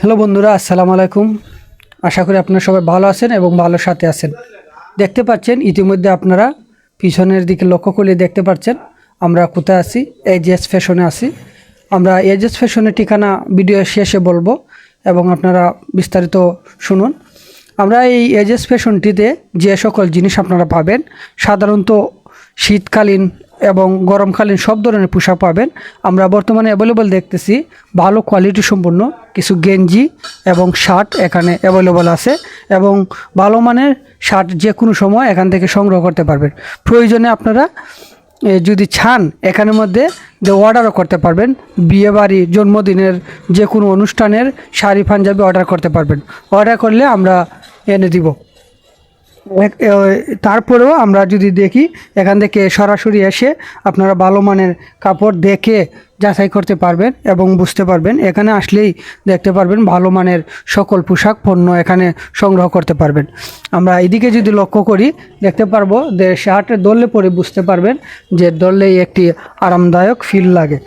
Hello বন্ধুরা, আসসালামু আলাইকুম। আশা করি আপনারা সবাই ভালো আছেন এবং ভালো সাথে আছেন। দেখতে পাচ্ছেন, ইতিমধ্যে আপনারা পিছনের দিকে লক্ষ্য করলে দেখতে পাচ্ছেন, আমরা কোথায় আছি? এজেস ফ্যাশনে আছি। আমরা এজেস ফ্যাশনের ঠিকানা ভিডিও শেষে বলব এবং আপনারা বিস্তারিত শুনুন। আমরা এই এজেস ফ্যাশনটিতে যে সকল জিনিস আপনারা পাবেন, সাধারণত শীতকালীন এবং গরমকালীন সব ধরনের পোশাক পাবেন। আমরা বর্তমানে অ্যাভেলেবল দেখতেছি, ভালো কোয়ালিটি সম্পন্ন কিছু গেঞ্জি এবং শার্ট এখানে অ্যাভেলেবল আছে এবং ভালো মানের শার্ট যে কোনো সময় এখান থেকে সংগ্রহ করতে পারবেন। প্রয়োজনে আপনারা যদি চান, এখানের মধ্যে অর্ডারও করতে পারবেন, বিয়ে বাড়ি, জন্মদিনের যে কোনো অনুষ্ঠানের শাড়ি, পাঞ্জাবি অর্ডার করতে পারবেন। অর্ডার করলে আমরা এনে দিব। তারপরেও আমরা যদি দেখি, এখান থেকে সরাসরি এসে আপনারা ভালো মানের কাপড় দেখে যাচাই করতে পারবেন এবং বুঝতে পারবেন। এখানে আসলেই দেখতে পারবেন ভালো মানের সকল পোশাক পণ্য এখানে সংগ্রহ করতে পারবেন। আমরা এদিকে যদি লক্ষ্য করি, দেখতে পারব যে শার্টে দললে পরে বুঝতে পারবেন যে দললেই একটি আরামদায়ক ফিল লাগে।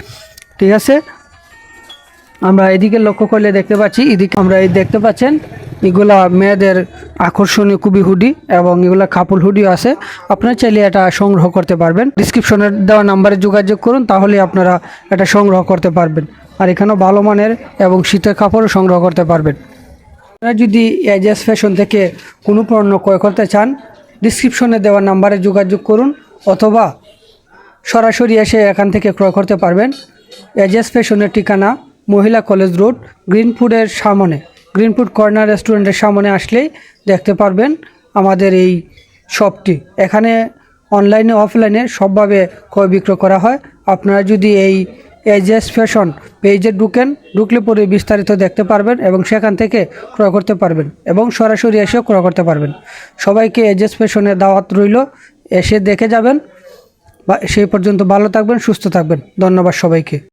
ঠিক আছে? আমরা এদিকে লক্ষ্য করলে দেখতে পাচ্ছি, এদিকে আমরা এই দেখতে পাচ্ছেন এগুলা মেয়েদের আকর্ষণীয় খুবই হুডি এবং এগুলা কাপড় হুডিও আছে। আপনারা চাইলে এটা সংগ্রহ করতে পারবেন। ডিসক্রিপশনে দেওয়া নাম্বারে যোগাযোগ করুন তাহলে আপনারা এটা সংগ্রহ করতে পারবেন। আর এখানেও ভালো মানের এবং শীতের কাপড়ও সংগ্রহ করতে পারবেন। আপনারা যদি এজেস ফ্যাশন থেকে কোনো পণ্য ক্রয় করতে চান ডিসক্রিপশনে দেওয়া নাম্বারে যোগাযোগ করুন অথবা সরাসরি এসে এখান থেকে ক্রয় করতে পারবেন। এজেস ফ্যাশনের ঠিকানা মহিলা কলেজ রোড, গ্রিনফুডের সামনে। গ্রিনফুড কর্নার রেস্টুরেন্টের সামনে আসলেই দেখতে পারবেন আমাদের এই শপটি এখানে অনলাইনে অফলাইনে সবভাবে ক্রয় বিক্রয় করা হয়। আপনারা যদি এই এজেস ফ্যাশন পেজে ঢুকেন, ঢুকলে পরে বিস্তারিত দেখতে পারবেন এবং সেখান থেকে ক্রয় করতে পারবেন এবং সরাসরি এসেও ক্রয় করতে পারবেন। সবাইকে এজেস ফ্যাশনের দাওয়াত রইল। এসে দেখে যাবেন। বা সেই পর্যন্ত ভালো থাকবেন, সুস্থ থাকবেন। ধন্যবাদ সবাইকে।